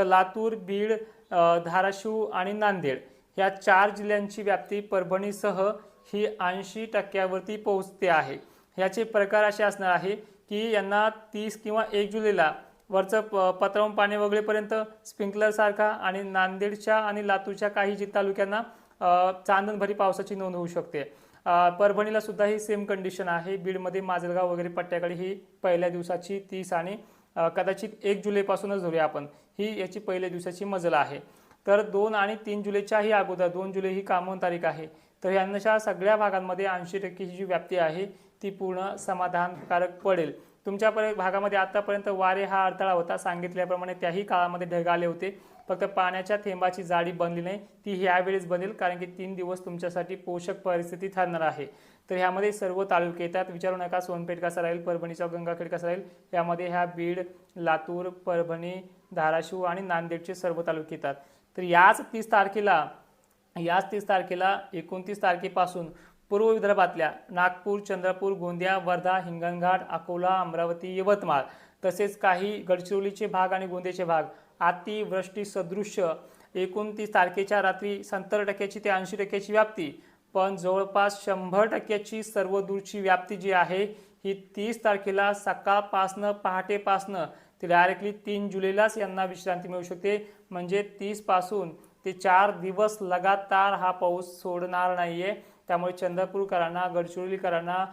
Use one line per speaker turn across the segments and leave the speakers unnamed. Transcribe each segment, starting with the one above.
तर लातूर बीड धाराशिव आणि नांदेड या चार जिल्ह्यांची व्याप्ती परभणीसह ही ऐंशी टक्क्यावरती पोहोचते आहे. ह्याचे प्रकार असे असणार आहे की यांना तीस किंवा एक जुलैला वरचं प पत्रावून पाणी वगळेपर्यंत स्प्रिंकलरसारखा आणि नांदेडच्या आणि लातूरच्या काही जी तालुक्यांना चांदणभरी पावसाची नोंद होऊ शकते. परभणीला सुद्धा ही सेम कंडिशन आहे. बीडमध्ये माजलगाव वगैरे पट्ट्याकडे ही पहिल्या दिवसाची तीस आणि कदाचित एक जुलैपासूनच धरूया आपण. ही याची पहिल्या दिवसाची मजल आहे. तर दोन आणि तीन जुलैच्याही अगोदर दोन जुलै ही कामून तारीख आहे. तर यांच्या सगळ्या भागांमध्ये ऐंशी टक्के ही जी व्याप्ती आहे ती पूर्ण समाधानकारक पडेल. तुमच्या पर भागामध्ये आतापर्यंत वारे हा अडथळा होता सांगितल्याप्रमाणे त्याही काळामध्ये ढग आले होते. फक्त पाण्याच्या थेंबाची जाडी बनली नाही ती ह्यावेळेस बनेल कारण की तीन दिवस तुमच्यासाठी पोषक परिस्थिती ठरणार आहे. तर ह्यामध्ये सर्व तालुके येतात विचारू नका सोनपेठ कसा राहील परभणीचा गंगाखेड कसा राहील यामध्ये ह्या बीड लातूर परभणी धाराशिव आणि नांदेडचे सर्व तालुके येतात. तर याच तीस तारखेला याच तीस तारखेला एकोणतीस तारखेपासून पूर्व विदर्भातल्या नागपूर चंद्रपूर गोंदिया वर्धा हिंगणघाट अकोला अमरावती यवतमाळ तसेच काही गडचिरोलीचे भाग आणि गोंदियाचे भाग अतिवृष्टी सदृश्य एकोणतीस तारखेच्या रात्री सत्तर टक्क्याची ते ऐंशी टक्क्याची व्याप्ती. पण जवळपास शंभर टक्क्याची सर्व दूरची व्याप्ती जी आहे ही तीस तारखेला सकाळपासनं पहाटेपासनं ते डायरेक्टली तीन जुलैलाच यांना विश्रांती मिळू शकते. म्हणजे तीसपासून ते चार दिवस लगातार हा पाऊस सोडणार नाही आहे त्यामुळे चंद्रपूरकरांना गडचिरोलीकरांना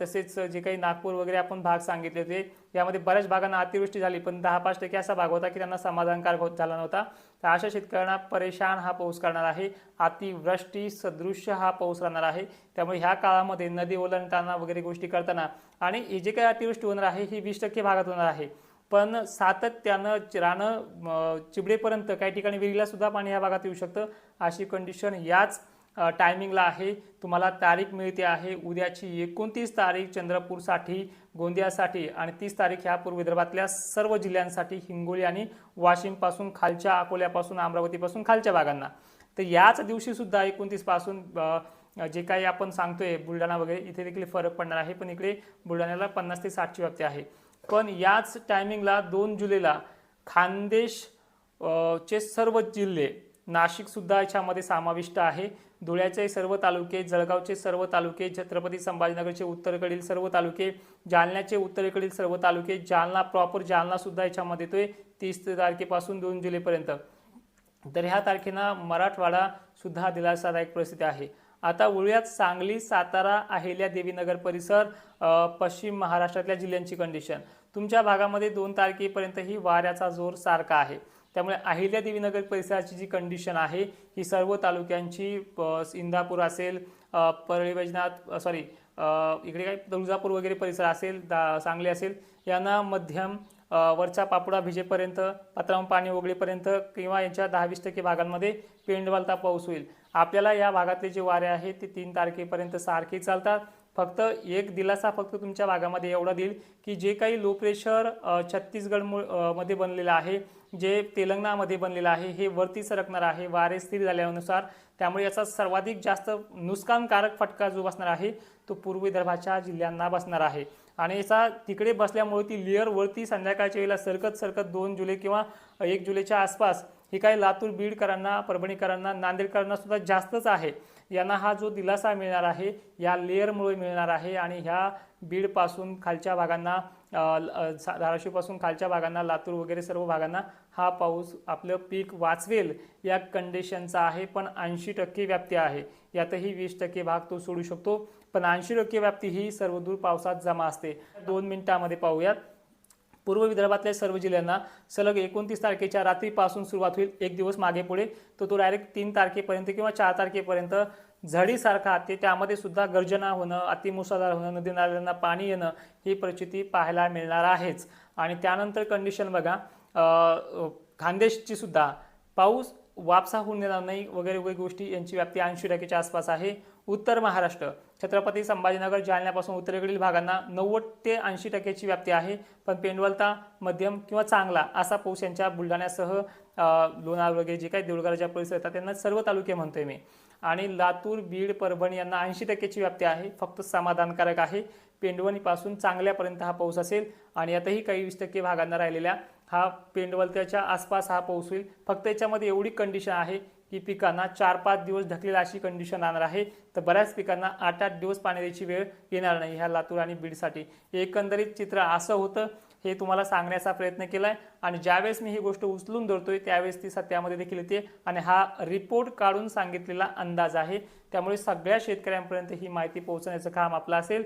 तसेच जे काही नागपूर वगैरे आपण भाग सांगितले होते यामध्ये बऱ्याच भागांना अतिवृष्टी झाली. पण दहा पाच टक्के असा भाग होता की त्यांना समाधानकारक होत झाला नव्हता. तर अशा शेतकऱ्यांना परेशान हा पाऊस करणार आहे. अतिवृष्टी सदृश्य हा पाऊस राहणार आहे. त्यामुळे ह्या काळामध्ये नदी ओलांडताना वगैरे गोष्टी करताना आणि हे जे काही अतिवृष्टी होणार आहे ही वीस टक्के भागात होणार आहे. पण सातत्यानं रानं चिबडेपर्यंत काही ठिकाणी विहिरीला सुद्धा पाणी ह्या भागात येऊ शकतं. अशी कंडिशन याच टायमिंगला आहे. तुम्हाला तारीख मिळते आहे. उद्याची एकोणतीस तारीख चंद्रपूरसाठी गोंदियासाठी आणि तीस तारीख ह्या पूर्व विदर्भातल्या सर्व जिल्ह्यांसाठी हिंगोली आणि वाशिमपासून खालच्या अकोल्यापासून अमरावतीपासून खालच्या भागांना. तर याच दिवशीसुद्धा एकोणतीसपासून जे काही आपण सांगतोय बुलढाणा वगैरे इथे देखील फरक पडणार आहे. पण इकडे बुलढाण्याला पन्नास ते साठची व्याप्ती आहे. पण याच टायमिंगला दोन जुलैला खानदेश चे सर्व जिल्हे नाशिकसुद्धा याच्यामध्ये समाविष्ट आहे. धुळ्याचे सर्व तालुके जळगावचे सर्व तालुके छत्रपती संभाजीनगरचे उत्तरेकडील सर्व तालुके जालन्याचे उत्तरेकडील सर्व तालुके जालना प्रॉपर जालनासुद्धा याच्यामध्ये येतोय तीस तारखेपासून दोन जुलैपर्यंत. तर ह्या तारखेला मराठवाडासुद्धा दिलासादायक परिस्थिती आहे. आता वळूयात सांगली सातारा अहिल्या देवीनगर परिसर पश्चिम महाराष्ट्रातल्या जिल्ह्यांची कंडिशन तुमच्या भागामध्ये दोन तारखेपर्यंत ही वाऱ्याचा जोर सारखा आहे. त्यामुळे अहिल्या देवीनगर परिसराची जी कंडिशन आहे ही सर्व तालुक्यांची इंदापूर असेल परळी वैजनाथ सॉरी इकडे काय तुळजापूर वगैरे परिसर असेल दा सांगली असेल यांना मध्यम वरचा वरच्या पापुडा भिजेपर्यंत पत्रावून पाणी ओगळेपर्यंत किंवा यांच्या दहा वीस टक्के भागांमध्ये पेंडवालता पाऊस होईल. आपल्याला या भागातले जे वारे आहेत ते तीन तारखेपर्यंत सारखे चालतात. फक्त एक दिलासा फक्त तुमच्या भागामध्ये एवढा देईल की जे काही लो प्रेशर छत्तीसगडमध्ये बनलेलं आहे जे तेलंगणामध्ये बनलेलं आहे हे वरती सरकणार आहे वारे स्थिर झाल्यानुसार त्यामुळे याचा सर्वाधिक जास्त नुकसानकारक फटका जो बसणार आहे तो पूर्व विदर्भाच्या जिल्ह्यांना बसणार आहे. आणि याचा तिकडे बसल्यामुळे ती लेअर वरती संध्याकाळच्या वेळेला सरकत सरकत दोन जुलै किंवा एक जुलैच्या आसपास ही काही लातूर बीडकरांना परभणीकरांना नांदेडकरांना सुद्धा जास्तच आहे. यांना हा जो दिलासा मिळणार आहे या लेअरमुळे मिळणार आहे आणि ह्या बीडपासून खालच्या भागांना ल- धाराशिवपासून खालच्या भागांना लातूर वगैरे सर्व भागांना हा पाऊस आपलं पीक वाचवेल या कंडिशनचा आहे. पण ऐंशी टक्के व्याप्ती आहे. यातही वीस टक्के भाग तो सोडू शकतो. पण ऐंशी टक्के व्याप्ती ही सर्वदूर पावसात जमा असते. दोन मिनिटामध्ये पाहूयात. पूर्व विदर्भातल्या सर्व जिल्ह्यांना सलग एकोणतीस तारखेच्या रात्रीपासून सुरुवात होईल. एक दिवस मागे पुढे. तर तो डायरेक्ट तीन तारखेपर्यंत किंवा चार तारखेपर्यंत झडीसारखा ते त्यामध्ये सुद्धा गर्जना होणं अतिमुसळधार होणं नदी नाल्यांना पाणी येणं ही परिस्थिती पाहायला मिळणार आहेच. आणि त्यानंतर कंडिशन बघा. अं, खानदेशची सुद्धा पाऊस वापसा होऊन देणार नाही वगैरे वगैरे गोष्टी यांची व्याप्ती ऐंशी टक्केच्या आसपास आहे. उत्तर महाराष्ट्र छत्रपती संभाजीनगर जालन्यापासून उत्तरेकडील भागांना नव्वद ते ऐंशी टक्क्याची व्याप्ती आहे. पण पेंडवलता मध्यम किंवा चांगला असा पाऊस यांच्या बुलढाण्यासह लोणार वगैरे जे काही देऊळगावच्या परिसर येतात त्यांना सर्व तालुके म्हणतोय मी. आणि लातूर बीड परभणी यांना ऐंशी टक्क्याची व्याप्ती आहे. फक्त समाधानकारक आहे. पेंडवणीपासून चांगल्यापर्यंत हा पाऊस असेल आणि यातही काही वीस टक्के भागांना राहिलेल्या हा पेंडवलत्याच्या आसपास हा पाऊस होईल फक्त याच्यामध्ये एवढी कंडिशन आहे की पिकांना चार पाच दिवस ढकलेलं अशी कंडिशन राहणार आहे. तर बऱ्याच पिकांना आठ आठ दिवस पाणी द्यायची वेळ येणार नाही ह्या लातूर आणि बीडसाठी. एकंदरीत चित्र असं होतं हे तुम्हाला सांगण्याचा प्रयत्न केला आहे आणि ज्यावेळेस मी ही गोष्ट उचलून धरतोय त्यावेळेस ती सत्यामध्ये देखील येते. आणि हा रिपोर्ट काढून सांगितलेला अंदाज आहे. त्यामुळे सगळ्या शेतकऱ्यांपर्यंत ही माहिती पोहोचण्याचं काम आपलं असेल.